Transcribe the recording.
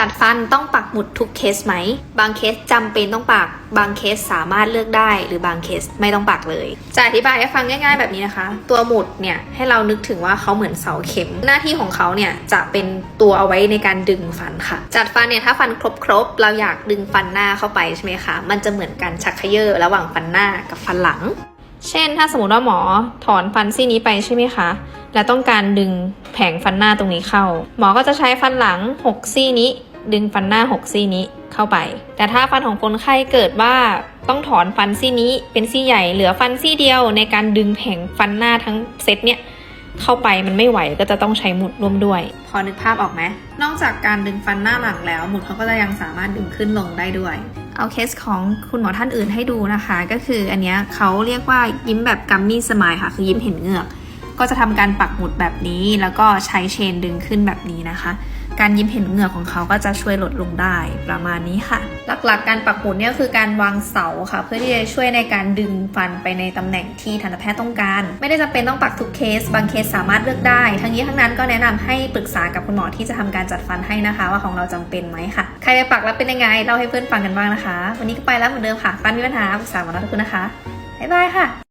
จัดฟันต้องปักหมุดทุกเคสไหม บางเคสจำเป็นต้องปัก บางเคสสามารถเลือกได้ หรือบางเคสไม่ต้องปักเลย จะอธิบายให้ฟังง่าย ๆ แบบนี้นะคะ ตัวหมุดเนี่ยให้เรานึกถึงว่าเขาเหมือนเสาเข็ม หน้าที่ของเขาเนี่ยจะเป็นตัวเอาไว้ในการดึงฟันค่ะ จัดฟันเนี่ยถ้าฟันครบๆเราอยากดึงฟันหน้าเข้าไปใช่ไหมคะ มันจะเหมือนกันชักเขยอระหว่างฟันหน้ากับฟันหลัง เช่น ถ้าสมมติว่าหมอถอนฟันซี่นี้ไปใช่ไหมคะและต้องการดึงแผงฟันหน้าตรงนี้เข้า หมอก็จะใช้ฟันหลัง 6 ซี่นี้ ดึงฟันหน้า 6 ซี่นี้เข้าไป แต่ถ้าฟันของคนไข้เกิดว่าต้องถอนฟันซี่นี้เป็นซี่ใหญ่เหลือฟันซี่เดียวในการดึงแผงฟันหน้าทั้งเซตเนี่ยเข้าไปมันไม่ไหวก็จะต้องใช้หมุดร่วมด้วย พอนึกภาพออกไหมนอกจากการดึงฟันหน้าหลังแล้ว หมุดเขาก็จะยังสามารถดึงขึ้นลงได้ด้วย เอาเคสของคุณหมอท่านอื่นให้ดูนะคะ ก็คืออันเนี้ยเขาเรียกว่ายิ้มแบบกัมมี่สมายค่ะ คือยิ้มเห็นเหงือก ก็จะทำการปักหมุดแบบนี้ แล้วก็ใช้เชนดึงขึ้นแบบนี้นะคะ การยิ้มเห็นเหงื่อของเขาก็จะช่วยลดลงได้ประมาณนี้ค่ะ หลักๆการปักหมุดเนี่ยคือการวางเสาค่ะ เพื่อที่จะช่วยในการดึงฟันไปในตำแหน่งที่ทันตแพทย์ต้องการ ไม่ได้จำเป็นต้องปักทุกเคส บางเคสสามารถเลือกได้ ทั้งนี้ทั้งนั้นก็แนะนำให้ปรึกษากับคุณหมอที่จะทำการจัดฟันให้นะคะ ว่าของเราจำเป็นไหมค่ะ ใครไปปักแล้วเป็นยังไงเล่าให้เพื่อนฟังกันบ้างนะคะ วันนี้ก็ไปแล้วเหมือนเดิมค่ะฟันมีปัญหาปรึกษาหมอนะทุกคนนะคะบ๊ายบายค่ะ